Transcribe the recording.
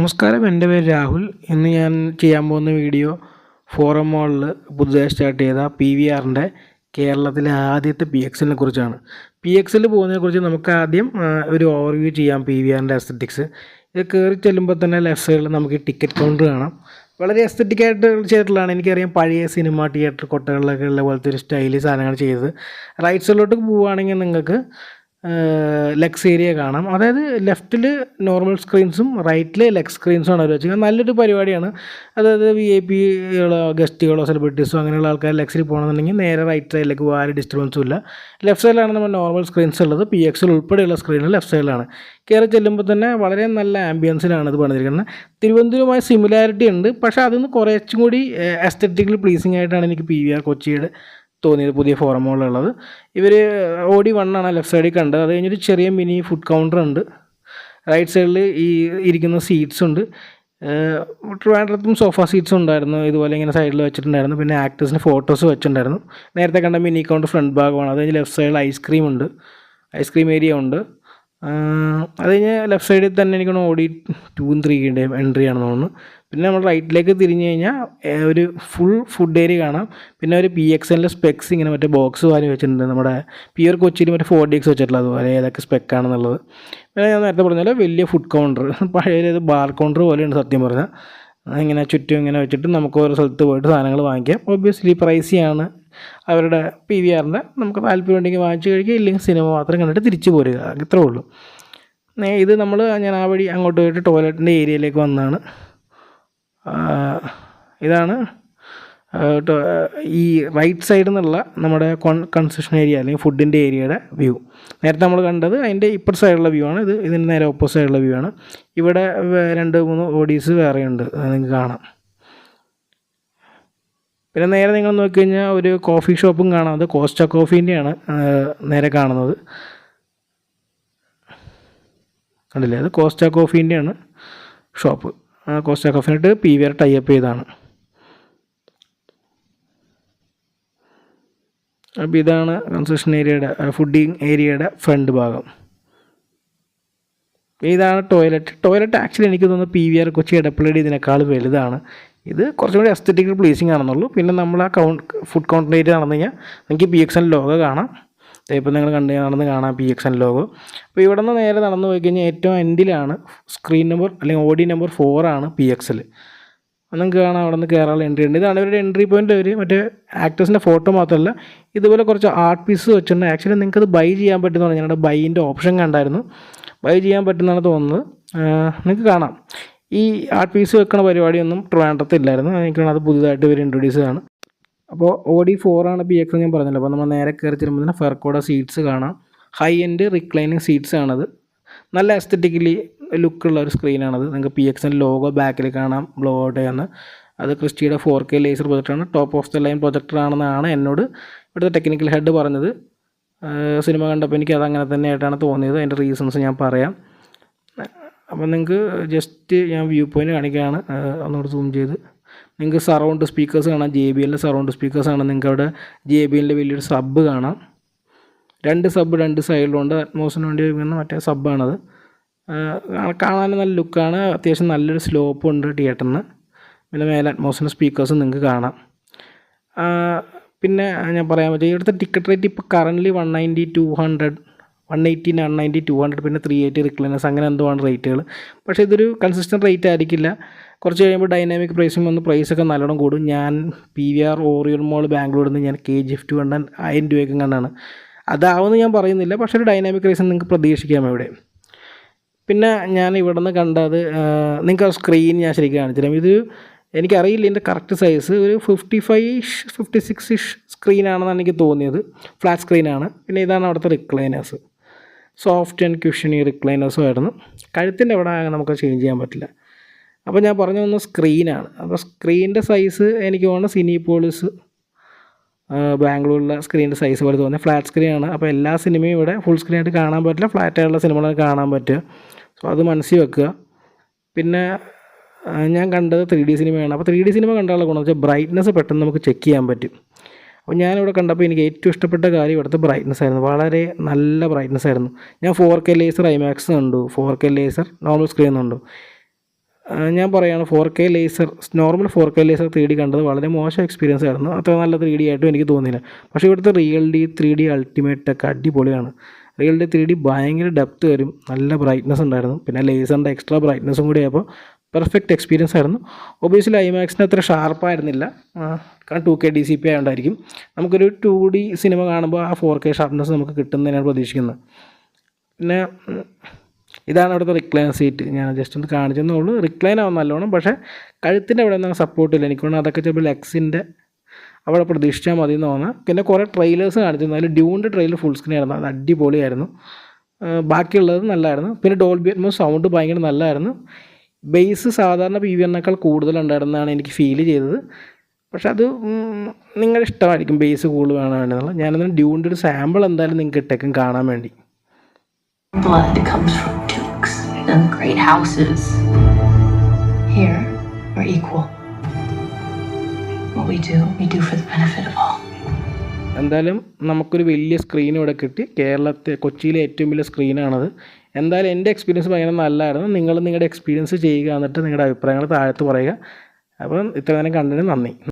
നമസ്കാരം. എന്റെ പേര് രാഹുൽ. ഇന്ന് ഞാൻ ചെയ്യാൻ പോകുന്ന വീഡിയോ ഫോറം മോളിൽ പുതുതായി സ്റ്റാർട്ട് ചെയ്ത പി വി ആറിന്റെ കേരളത്തിലെ ആദ്യത്തെ പി എക്സലിനെ കുറിച്ചാണ്. പി എക്സൽ പോകുന്നതിനെക്കുറിച്ച് നമുക്ക് ആദ്യം ഒരു ഓവർവ്യൂ ചെയ്യാം പി വി ആറിന്റെ അസ്തറ്റിക്സ് ഇത് കയറി ചെല്ലുമ്പോൾ തന്നെ ലെഫ്റ്റ് സൈഡിൽ നമുക്ക് ടിക്കറ്റ് കൗണ്ടർ കാണാം. വളരെ എസ്തറ്റിക് ആയിട്ട് ചെയ്തിട്ടുള്ളതാണ്. എനിക്കറിയാം പഴയ സിനിമ തിയേറ്റർ കൊട്ടകളിലൊക്കെ ഉള്ള പോലത്തെ ഒരു സ്റ്റൈലിൽ സാധനങ്ങൾ ചെയ്തത്. റൈറ്റ് സൈഡിലോട്ട് പോവുകയാണെങ്കിൽ നിങ്ങൾക്ക് ലെഗ്സ് ഏരിയ കാണാം. അതായത് ലെഫ്റ്റിൽ നോർമൽ സ്ക്രീൻസും റൈറ്റിൽ ലെഗ് സ്ക്രീൻസും ആണ് അവർ വെച്ചിരിക്കുന്നത്. നല്ലൊരു പരിപാടിയാണ്. അതായത് വി ഐ പികളോ ഗസ്റ്റുകളോ സെലിബ്രിറ്റീസോ അങ്ങനെയുള്ള ആൾക്കാർ ലെഗ്സിൽ പോകണമെന്നുണ്ടെങ്കിൽ നേരെ റൈറ്റ് സൈഡിലേക്ക് പോകാൻ ഡിസ്റ്റർബൻസും ഇല്ല. ലെഫ്റ്റ് സൈഡിലാണ് നമ്മൾ നോർമൽ സ്ക്രീൻസ് ഉള്ളത്. പി എക്സിൽ ഉൾപ്പെടെയുള്ള സ്ക്രീനിൽ ലെഫ്റ്റ് സൈഡിലാണ് കയറി ചെല്ലുമ്പോൾ തന്നെ വളരെ നല്ല ആംബിയൻസിലാണ് ഇത് പണിതിരിക്കുന്നത്. തിരുവനന്തപുരവുമായി സിമിലാരിറ്റി ഉണ്ട്. പക്ഷേ അതിൽ നിന്ന് കുറച്ചും കൂടി എസ്തറ്റിക്കലി പ്ലീസിംഗ് ആയിട്ടാണ് എനിക്ക് പി വി ആർ കൊച്ചിയുടെ തോന്നിയത് പുതിയ ഫോറമുകളുള്ളത് ഇവർ ഓടി വണ്ണാണ് ലെഫ്റ്റ് സൈഡിൽ കണ്ടത്. അത് കഴിഞ്ഞൊരു ചെറിയ മിനി ഫുഡ് കൗണ്ടർ ഉണ്ട്. റൈറ്റ് സൈഡിൽ ഈ ഇരിക്കുന്ന സീറ്റ്സ് ഉണ്ട്. ട്രിവാൻഡ്രത്തും സോഫ സീറ്റ്സ് ഉണ്ടായിരുന്നു. ഇതുപോലെ ഇങ്ങനെ സൈഡിൽ വെച്ചിട്ടുണ്ടായിരുന്നു. പിന്നെ ആക്ടേഴ്സിന് ഫോട്ടോസ് വെച്ചിട്ടുണ്ടായിരുന്നു. നേരത്തെ കണ്ട മിനി കൗണ്ടർ ഫ്രണ്ട് ഭാഗമാണ്. അത് കഴിഞ്ഞ് ലെഫ്റ്റ് സൈഡിൽ ഐസ്ക്രീം ഉണ്ട്. ഐസ്ക്രീം ഏരിയ ഉണ്ട്. അത് കഴിഞ്ഞ് ലെഫ്റ്റ് സൈഡിൽ തന്നെ എനിക്ക് ഓടി ടൂവും ത്രീന്റെ എൻട്രി ആണെന്ന് തോന്നുന്നു. പിന്നെ നമ്മൾ റൈറ്റിലേക്ക് തിരിഞ്ഞു കഴിഞ്ഞാൽ ഒരു ഫുൾ ഫുഡ് ഏരിയ കാണാം. പിന്നെ ഒരു പി എക്സ് എല്ലിന്റെ സ്പെക്സ് ഇങ്ങനെ മറ്റേ ബോക്സ് വാരി വെച്ചിട്ടുണ്ട്. നമ്മുടെ പിയർ കൊച്ചിയിൽ മറ്റേ ഫോർ ഡി എക്സ് വെച്ചിട്ടുള്ളത് അതുപോലെ ഏതൊക്കെ സ്പെക്ക് ആണെന്നുള്ളത്. പിന്നെ ഞാൻ നേരത്തെ പറഞ്ഞാൽ വലിയ ഫുഡ് കൗണ്ടർ പഴയ ബാർ കൗണ്ടർ പോലെയാണ് സത്യം പറഞ്ഞാൽ ഇങ്ങനെ ചുറ്റും ഇങ്ങനെ വെച്ചിട്ട് നമുക്ക് ഓരോ സ്ഥലത്ത് പോയിട്ട് സാധനങ്ങൾ വാങ്ങിക്കാം. ഒബ്വിയസ്ലി പ്രൈസിയാണ് അവരുടെ പി വി ആറിന്റെ നമുക്ക് താല്പര്യം ഉണ്ടെങ്കിൽ വാങ്ങിച്ച് കഴിക്കുക ഇല്ലെങ്കിൽ സിനിമ മാത്രം കണ്ടിട്ട് തിരിച്ചു പോരുക. ഇത്രേ ഉള്ളൂ. ഇത് നമ്മൾ ഞാൻ ആ വഴി അങ്ങോട്ട് പോയിട്ട് ടോയ്ലറ്റിന്റെ ഏരിയയിലേക്ക് വന്നതാണ്. ഇതാണ് ഈ റൈറ്റ് സൈഡിൽ നിന്നുള്ള നമ്മുടെ കോൺ കൺസെഷൻ ഏരിയ അല്ലെങ്കിൽ ഫുഡിന്റെ ഏരിയയുടെ വ്യൂ. നേരത്തെ നമ്മൾ കണ്ടത് അതിന്റെ ഇപ്പുറത്തെ സൈഡുള്ള വ്യൂ ആണ്. ഇത് ഇതിന്റെ നേരെ ഓപ്പോസിറ്റ് സൈഡിലുള്ള വ്യൂ ആണ്. ഇവിടെ രണ്ട് മൂന്ന് ഓഡീസ് വേറെയുണ്ട്. നിങ്ങൾക്ക് കാണാം. പിന്നെ നേരെ നിങ്ങൾ നോക്കി കഴിഞ്ഞാൽ ഒരു കോഫി ഷോപ്പും കാണാം. അത് കോസ്റ്റ കോഫീന്റെയാണ് നേരെ കാണുന്നത്. കണ്ടില്ലേ? അത് കോസ്റ്റ കോഫീന്റെയാണ് ഷോപ്പ് കോസ്റ്റ കോഫീനായിട്ട് പി വി ആർ ടൈപ്പ് ചെയ്താണ്. അപ്പോൾ ഇതാണ് കൺസ്ട്രക്ഷൻ ഏരിയയുടെ ഫുഡിങ് ഏരിയയുടെ ഫ്രണ്ട് ഭാഗം. ഇതാണ് ടോയ്ലറ്റ് ടോയ്ലറ്റ് ആക്ച്വലി എനിക്ക് തോന്നുന്നു പി വി ആർ കൊച്ചി ഇടപ്പള്ളിയുടെ ഇതിനേക്കാൾ വലുതാണ്. ഇത് കുറച്ചും കൂടി അസ്തറ്റിക്കൽ പ്ലേസിംഗ് ആണെന്നുള്ളൂ. പിന്നെ നമ്മൾ ആ കൗണ്ട് ഫുഡ് കൗണ്ടറിലേക്ക് നടന്നു കഴിഞ്ഞാൽ നിങ്ങൾക്ക് പി എക്സ് എൻ ലോഗോ കാണാം. ഇപ്പം നിങ്ങൾ കണ്ട് നടന്ന് കാണാം പി എക്സ് എൻ ലോഗോ അപ്പോൾ ഇവിടെ നിന്ന് നേരെ നടന്നു പോയി കഴിഞ്ഞാൽ ഏറ്റവും എൻഡിലാണ് സ്ക്രീൻ നമ്പർ അല്ലെങ്കിൽ ഓഡി നമ്പർ ഫോർ ആണ് പി എക്സിൽ നിങ്ങൾക്ക് കാണാം അവിടെ നിന്ന് കയറാനുള്ള എൻട്രി ഉണ്ട്. ഇതാണ് ഇവരുടെ എൻട്രി പോയിന്റ് അവർ മറ്റേ ആക്ടേഴ്സിന്റെ ഫോട്ടോ മാത്രമല്ല ഇതുപോലെ കുറച്ച് ആർട്ട് പീസ് വെച്ചിട്ടുണ്ട്. ആക്ച്വലി നിങ്ങൾക്ക് അത് ബൈ ചെയ്യാൻ പറ്റുന്നതാണ് ഞങ്ങളുടെ ബൈന്റെ ഓപ്ഷൻ കണ്ടായിരുന്നു. ബൈ ചെയ്യാൻ പറ്റുന്നതാണ് തോന്നുന്നത്. നിങ്ങൾക്ക് കാണാം. ഈ ആർട്ട് പീസ് വെക്കുന്ന പരിപാടിയൊന്നും ട്രിവാൻഡ്രത്ത് ഇല്ലായിരുന്നു എനിക്ക് അത് പുതുതായിട്ട് ഇവർ ഇൻട്രൊഡ്യൂസ് ആണ് അപ്പോൾ ഓഡി ഫോറാണ് പി എക്സ് ഞാൻ പറഞ്ഞല്ലോ. അപ്പോൾ നമ്മൾ നേരെ കയറി ചെല്ലുമ്പോൾ തന്നെ ഫെർക്കോഡ സീറ്റ്സ് കാണാം. ഹൈ എൻഡ് റിക്ലൈനിങ് സീറ്റ്സ് ആണത്. നല്ല എസ്തറ്റിക്കലി ലുക്കുള്ള ഒരു സ്ക്രീനാണത് നിങ്ങൾക്ക് പി എക്സിന്റെ ലോഗോ ബാക്കിൽ കാണാം. ബ്ലോ ഔട്ട് അത് ക്രിസ്റ്റിയുടെ ഫോർ കെ ലേസർ പ്രൊജക്ടറാണ് ടോപ്പ് ഓഫ് ദ ലൈൻ പ്രൊജക്ടറാണെന്നാണ് എന്നോട് ഇവിടുത്തെ ടെക്നിക്കൽ ഹെഡ് പറഞ്ഞത്. സിനിമ കണ്ടപ്പോൾ എനിക്ക് അത് അങ്ങനെ തന്നെ ആയിട്ടാണ് തോന്നിയത്. അതിന്റെ റീസൺസ് ഞാൻ പറയാം. അപ്പം നിങ്ങൾക്ക് ജസ്റ്റ് ഞാൻ വ്യൂ പോയിന്റ് കാണിക്കുകയാണ്. ഒന്നുകൂടെ സൂം ചെയ്ത്. നിങ്ങൾക്ക് സറൗണ്ട് സ്പീക്കേഴ്സ് കാണാം. ജെ ബി എല്ലിന്റെ സറൗണ്ട് സ്പീക്കേഴ്സ് കാണാം നിങ്ങൾക്ക് അവിടെ ജെ ബി എല്ലിന്റെ വലിയൊരു സബ് കാണാം. രണ്ട് സബ് രണ്ട് സൈഡിലുണ്ട് അറ്റ്മോസിന് വേണ്ടി വരുന്ന മറ്റേ സബ്ബാണത് കാണാൻ നല്ല ലുക്കാണ് അത്യാവശ്യം നല്ലൊരു സ്ലോപ്പ് ഉണ്ട് തിയേറ്ററിന് പിന്നെ മേലെ അറ്റ്മോസിന്റെ സ്പീക്കേഴ്സും നിങ്ങൾക്ക് കാണാം. പിന്നെ ഞാൻ പറയാൻ പറ്റും ഇവിടുത്തെ ടിക്കറ്റ് റേറ്റ് ഇപ്പോൾ currently one ninety two hundred one eighty one ninety two hundred പിന്നെ ത്രീ എയ്റ്റി റിക്ലൈനേഴ്സ് അങ്ങനെ എന്തോ ആണ് റേറ്റുകൾ പക്ഷേ ഇതൊരു കൺസിസ്റ്റന്റ് റേറ്റ് ആയിരിക്കില്ല. കുറച്ച് കഴിയുമ്പോൾ ഡൈനാമിക് പ്രൈസിംഗ് വന്ന് പ്രൈസൊക്കെ നല്ലോണം കൂടും. ഞാൻ P V R Orion mall ബാംഗ്ലൂരിൽ നിന്ന് ഞാൻ കെ ജി എഫ് ടു കണ്ടാൻ ആയിരം രൂപയ്ക്കും കണ്ടാണ്. അതാവുമെന്ന് ഞാൻ പറയുന്നില്ല പക്ഷേ ഒരു ഡൈനാമിക് പ്രൈസിംഗ് നിങ്ങൾക്ക് പ്രതീക്ഷിക്കാം ഇവിടെ. പിന്നെ ഞാൻ ഇവിടെ നിന്ന് കണ്ടത് നിങ്ങൾക്ക് സ്ക്രീൻ ഞാൻ ശരിക്കും കാണിച്ചു തരാം ഇത് എനിക്കറിയില്ല ഇതിന്റെ കറക്റ്റ് സൈസ്. ഒരു fifty five ish fifty six ish സ്ക്രീനാണെന്നാണ് എനിക്ക് തോന്നിയത്. ഫ്ലാറ്റ് സ്ക്രീനാണ് പിന്നെ ഇതാണ് അവിടുത്തെ റിക്ലൈനേഴ്സ് സോഫ്റ്റ് ആൻഡ് ക്യൂഷനി റിക്ലൈനേഴ്സും ആയിരുന്നു. കഴുത്തിന്റെ അവിടെ നമുക്ക് ചേഞ്ച് ചെയ്യാൻ പറ്റില്ല. അപ്പോൾ ഞാൻ പറഞ്ഞു വന്ന സ്ക്രീനാണ് അപ്പോൾ സ്ക്രീനിന്റെ സൈസ് എനിക്ക് തോന്നുന്നു സിനിപോളിസ് ബാംഗ്ലൂരിലെ സ്ക്രീനിന്റെ സൈസ് പോലെ തോന്നിയത് ഫ്ലാറ്റ് സ്ക്രീനാണ് അപ്പോൾ എല്ലാ സിനിമയും ഇവിടെ ഫുൾ സ്ക്രീനായിട്ട് കാണാൻ പറ്റില്ല. ഫ്ലാറ്റായിട്ടുള്ള സിനിമകൾ കാണാൻ പറ്റുക. സോ അത് മനസ്സിൽ വെക്കുക. പിന്നെ ഞാൻ കണ്ടത് ത്രീ ഡി സിനിമയാണ് അപ്പോൾ ത്രീ ഡി സിനിമ കണ്ടാലുള്ള ഗുണം വെച്ചാൽ ബ്രൈറ്റ്നസ് പെട്ടെന്ന് നമുക്ക് ചെക്ക് ചെയ്യാൻ പറ്റും. അപ്പോൾ ഞാനിവിടെ കണ്ടപ്പോൾ എനിക്ക് ഏറ്റവും ഇഷ്ടപ്പെട്ട കാര്യം ഇവിടുത്തെ ബ്രൈറ്റ്നസ് ആയിരുന്നു. വളരെ നല്ല ബ്രൈറ്റ്നസ് ആയിരുന്നു. ഞാൻ ഫോർ കെ ലേസർ ഐമാക്സ് കണ്ടു. Four K laser normal screen കണ്ടു. ഞാൻ പറയുകയാണ് four K laser normal four K laser three D കണ്ടത് വളരെ മോശം എക്സ്പീരിയൻസ് ആയിരുന്നു. അത്ര നല്ല ത്രീ ഡി ആയിട്ടും എനിക്ക് തോന്നിയില്ല. പക്ഷേ ഇവിടുത്തെ real D three D ultimate ഒക്കെ അടിപൊളിയാണ്. റിയൽ ഡി ത്രീ ഡി ഭയങ്കര ഡെപ്ത് വരും. നല്ല ബ്രൈറ്റ്നസ് ഉണ്ടായിരുന്നു. പിന്നെ ലേസറിന്റെ എക്സ്ട്രാ ബ്രൈറ്റ്നസ്സും കൂടി ആയപ്പോൾ പെർഫെക്റ്റ് എക്സ്പീരിയൻസ് ആയിരുന്നു. ഒബിയസ്ലി ഐമാക്സിന് അത്ര ഷാർപ്പായിരുന്നില്ല കാരണം two K D C P ആയതുകൊണ്ടായിരിക്കും നമുക്കൊരു ടു ഡി സിനിമ കാണുമ്പോൾ ആ ഫോർ കെ ഷാർപ്നെസ് നമുക്ക് കിട്ടുന്നതിനാണ് പ്രതീക്ഷിക്കുന്നത്. പിന്നെ ഇതാണ് അവിടുത്തെ റിക്ലൈൻ സീറ്റ് ഞാൻ ജസ്റ്റ് ഒന്ന് കാണിച്ചെന്നേ ഉള്ളൂ. റിക്ലൈൻ ആവും നല്ലോണം പക്ഷേ കഴുത്തിന്റെ അവിടെ ഒന്നും സപ്പോർട്ടില്ല എനിക്ക് തോന്നുന്നു അതൊക്കെ ചിലപ്പോൾ ലെഗ്സിന്റെ അവിടെ പ്രതീക്ഷിച്ചാൽ മതി എന്ന് തോന്നാം പിന്നെ കുറേ ട്രെയിലേഴ്സ് കാണിച്ചിരുന്നു. അതിൽ ഡ്യൂണിന്റെ ട്രെയിലർ ഫുൾ സ്ക്രീൻ ആയിരുന്നു. അത് അടിപൊളിയായിരുന്നു. ബാക്കിയുള്ളത് നല്ലതായിരുന്നു പിന്നെ ഡോൾബി സൗണ്ട് ഭയങ്കര നല്ലതായിരുന്നു ബേസ് സാധാരണ പി വി എന്നേക്കാൾ കൂടുതലുണ്ടായിരുന്നാണ് എനിക്ക് ഫീൽ ചെയ്തത് പക്ഷെ അത് നിങ്ങളുടെ ഇഷ്ടമായിരിക്കും ബേസ് കൂടുതൽ വേണമെന്നുള്ളത് ഞാനതിന് ഡ്യൂണിന്റെ ഒരു സാമ്പിൾ എന്തായാലും നിങ്ങൾക്ക് ഇട്ടേക്കും കാണാൻ വേണ്ടി Blood comes from dukes and great houses. Here, we're equal. What we do, we do for the benefit of all. എന്തായാലും നമുക്കൊരു വലിയ സ്ക്രീൻ ഇവിടെ കിട്ടി കേരളത്തെ കൊച്ചിയിലെ ഏറ്റവും വലിയ സ്ക്രീനാണത് എന്തായാലും എന്റെ എക്സ്പീരിയൻസ് ഭയങ്കര നല്ലതായിരുന്നു നിങ്ങൾ നിങ്ങളുടെ എക്സ്പീരിയൻസ് ചെയ്യുക എന്നിട്ട് നിങ്ങളുടെ അഭിപ്രായങ്ങൾ താഴത്ത് പറയുക. അപ്പം ഇത്ര നേരം കണ്ടതിന് നന്ദി.